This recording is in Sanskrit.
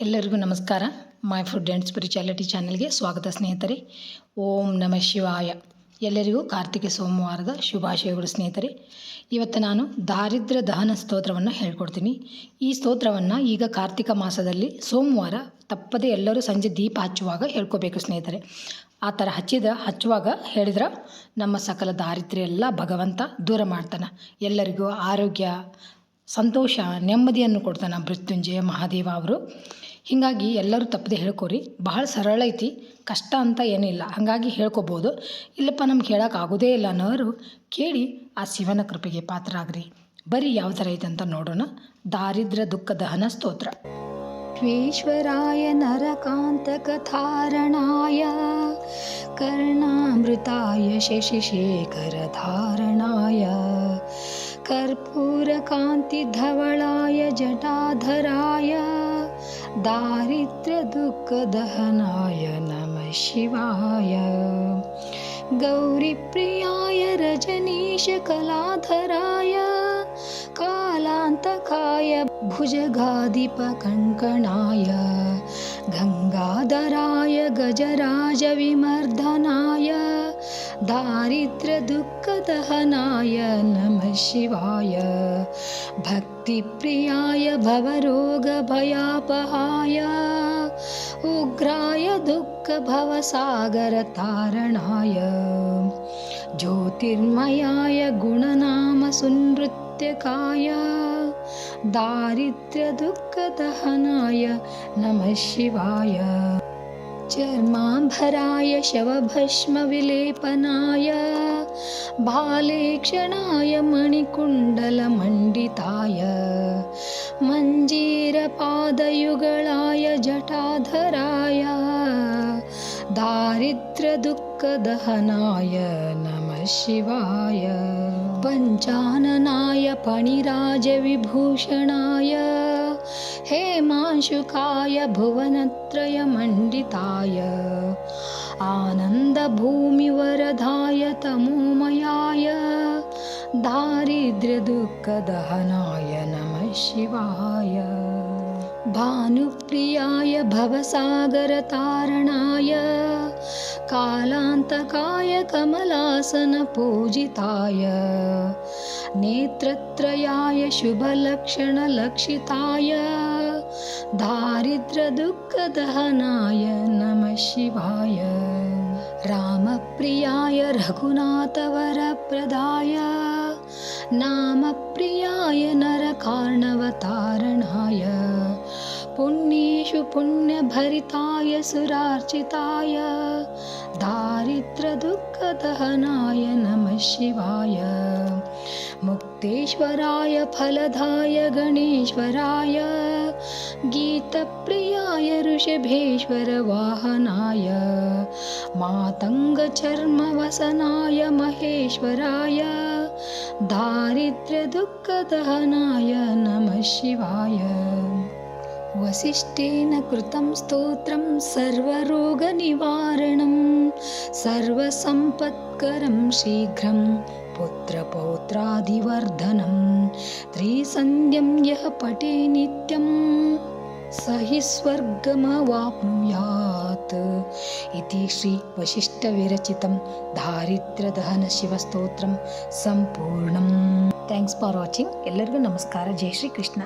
ಎಲ್ಲರಿಗೂ ನಮಸ್ಕಾರ. ಮೈ ಫುಡ್ ಆ್ಯಂಡ್ ಸ್ಪಿರಿಚುಯಾಲಿಟಿ ಚಾನಲ್ಗೆ ಸ್ವಾಗತ ಸ್ನೇಹಿತರೆ. ಓಂ ನಮಃ ಶಿವಾಯ. ಎಲ್ಲರಿಗೂ ಕಾರ್ತಿಕ ಸೋಮವಾರದ ಶುಭಾಶಯಗಳು ಸ್ನೇಹಿತರೆ. ಇವತ್ತು ನಾನು ದಾರಿದ್ರ ದಹನ ಸ್ತೋತ್ರವನ್ನು ಹೇಳ್ಕೊಡ್ತೀನಿ. ಈ ಸ್ತೋತ್ರವನ್ನು ಈಗ ಕಾರ್ತಿಕ ಮಾಸದಲ್ಲಿ ಸೋಮವಾರ ತಪ್ಪದೇ ಎಲ್ಲರೂ ಸಂಜೆ ದೀಪ ಹಚ್ಚುವಾಗ ಹೇಳ್ಕೋಬೇಕು ಸ್ನೇಹಿತರೆ. ಆ ಥರ ಹಚ್ಚಿದ, ಹಚ್ಚುವಾಗ ಹೇಳಿದ್ರೆ ನಮ್ಮ ಸಕಲ ದಾರಿದ್ರ್ಯ ಎಲ್ಲ ಭಗವಂತ ದೂರ ಮಾಡ್ತಾನೆ. ಎಲ್ಲರಿಗೂ ಆರೋಗ್ಯ, ಸಂತೋಷ, ನೆಮ್ಮದಿಯನ್ನು ಕೊಡ್ತಾನೆ. ಮೃತ್ಯುಂಜಯ ಮಹಾದೇವ ಅವರು. ಹೀಗಾಗಿ ಎಲ್ಲರೂ ತಪ್ಪದೆ ಹೇಳ್ಕೊರಿ ಭಾಳ ಸರಳ ಐತಿ ಕಷ್ಟ ಅಂತ ಏನಿಲ್ಲ ಹಾಗಾಗಿ ಹೇಳ್ಕೊಬೋದು ಇಲ್ಲಪ್ಪ ನಮ್ಗೆ ಹೇಳೋಕೆ ಆಗೋದೇ ಇಲ್ಲ ಅನ್ನೋರು ಕೇಳಿ ಆ ಶಿವನ ಕೃಪೆಗೆ ಪಾತ್ರ ಆಗ್ರಿ ಬರೀ ಯಾವ ಥರ ಐತೆ ಅಂತ ನೋಡೋಣ ದಾರಿದ್ರ್ಯ ದುಃಖ ದಹನ ಸ್ತೋತ್ರ विश्वेश्वराय नरकान्तकधारणाय कर्णामृताय शशिशेखरधारणाय कर्पूरकान्तिधवलाय जटाधराय दारिद्र्यदुःखदहनाय नमः शिवाय। गौरीप्रियाय रजनीशकलाधराय कालान्तकाय भुजगाधिपकङ्कणाय गङ्गाधराय गजराजविमर्दनाय दारिद्र्यदुःखदहनाय नमः शिवाय। भक्तिप्रियाय भवरोगभयापहाय। उग्राय दुःखभवसागरतारणाय ज्योतिर्मयाय गुणनामसुनृत्यकाय। दारिद्र्यदुःखदहनाय नमः शिवाय चर्माम्भराय शवभस्मविलेपनाय बालेक्षणाय मणिकुण्डलमण्डिताय मञ्जीरपादयुगलाय दारिद्र्यदुःखदहनाय नमः शिवाय। पञ्चाननाय पणिराजविभूषणाय। हेमांशुकाय भुवनत्रयमण्डिताय। आनन्दभूमिवरदाय तमोमयाय। दारिद्र्यदुःखदहनाय नमः शिवाय भानुप्रियाय भवसागरतारणाय कालान्तकाय कमलासनपूजिताय नेत्रत्रयाय शुभलक्षणलक्षिताय दारिद्र्यदुःखदहनाय नमः शिवाय रामप्रियाय रघुनाथवरप्रदाय नामप्रियाय नरकार्णवतारणाय पुण्येषु पुण्यभरिताय सुरार्चिताय दारिद्र्यदुःखदहनाय नमः शिवाय। मुक्तेश्वराय फलदाय गणेश्वराय गीतप्रियाय ऋषभेश्वरवाहनाय मातङ्गचर्मवसनाय महेश्वराय दारिद्र्यदुःखदहनाय नमः शिवाय वसिष्ठेन कृतं स्तोत्रं सर्वरोगनिवारणं सर्वसम्पत्करं शीघ्रं पुत्रपौत्रादिवर्धनं त्रिसन्ध्यं यः पठे नित्यं स हि स्वर्गमवाप्नुयात् इति श्रीवसिष्ठविरचितं दारिद्र्यदहनशिवस्तोत्रं सम्पूर्णम् ಥ್ಯಾಂಕ್ಸ್ ಫಾರ್ ವಾಚಿಂಗ್ ಎಲ್ಲರಿಗೂ ನಮಸ್ಕಾರ ಜೈ ಶ್ರೀ ಕೃಷ್ಣ